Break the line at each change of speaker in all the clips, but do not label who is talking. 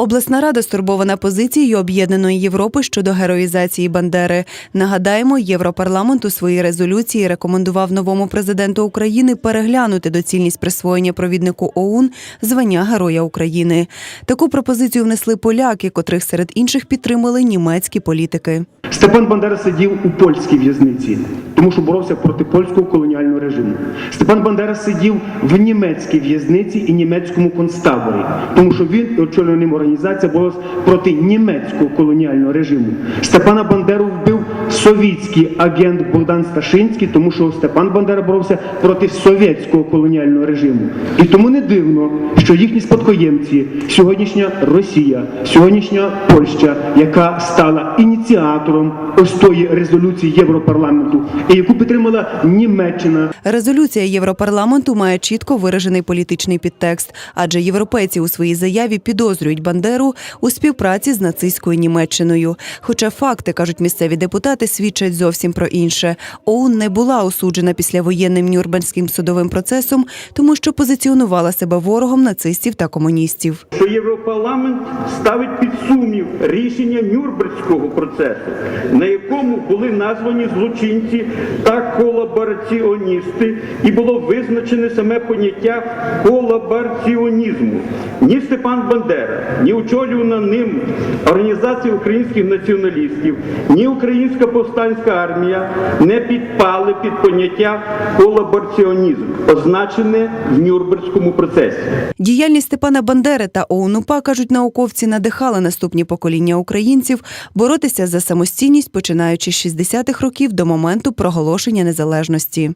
Обласна рада стурбована позицією об'єднаної Європи щодо героїзації Бандери. Нагадаємо, Європарламент у своїй резолюції рекомендував новому президенту України переглянути доцільність присвоєння провіднику ОУН звання Героя України. Таку пропозицію внесли поляки, котрих серед інших підтримали німецькі політики.
Степан Бандера сидів у польській в'язниці, тому що боровся проти польського колоніального режиму. Степан Бандера сидів в німецькій в'язниці і німецькому концтаборі, тому що він і ним організація боролась проти німецького колоніального режиму. Степана Бандеру вбив совітський агент Богдан Сташинський, тому що Степан Бандера боровся проти совєтського колоніального режиму. І тому не дивно, що їхні спадкоємці, сьогоднішня Росія, сьогоднішня Польща, яка стала ініціатором ось тої резолюції Європарламенту, і яку підтримала Німеччина,
Резолюція Європарламенту має чітко виражений політичний підтекст, адже європейці у своїй заяві підозрюють Бандеру у співпраці з нацистською Німеччиною. Хоча факти, кажуть місцеві депутати, свідчать зовсім про інше. ОУН не була осуджена післявоєнним Нюрнберзьким судовим процесом, тому що позиціонувала себе ворогом нацистів та комуністів.
що Європарламент ставить під сумнів рішення Нюрнберзького процесу, на якому були названі злочинці та колабораціоністи, і було визначене саме поняття колабораціонізму. Ні Степан Бандера, ні очолювана ним Організація українських націоналістів, ні Українська повстанська армія не підпали під поняття колабораціонізм, означене в Нюрнберзькому процесі.
Діяльність Степана Бандери та ОУН-УПА, кажуть науковці, надихала наступні покоління українців боротися за самостійність, починаючи з 60-х років до моменту проголошення незалежності.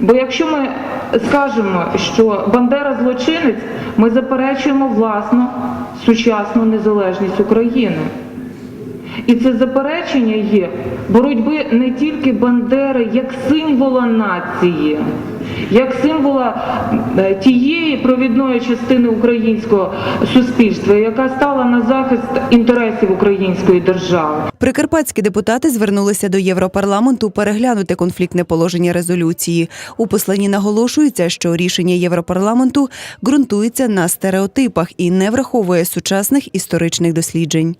Бо якщо ми скажемо, що Бандера злочинець, ми заперечуємо власну сучасну незалежність України. І це заперечення є боротьби не тільки Бандери як символа нації, як символа е, тієї провідної частини українського суспільства, яка стала на захист інтересів української держави.
Прикарпатські депутати звернулися до Європарламенту переглянути конфліктне положення резолюції. У посланні наголошується, що рішення Європарламенту ґрунтується на стереотипах і не враховує сучасних історичних досліджень.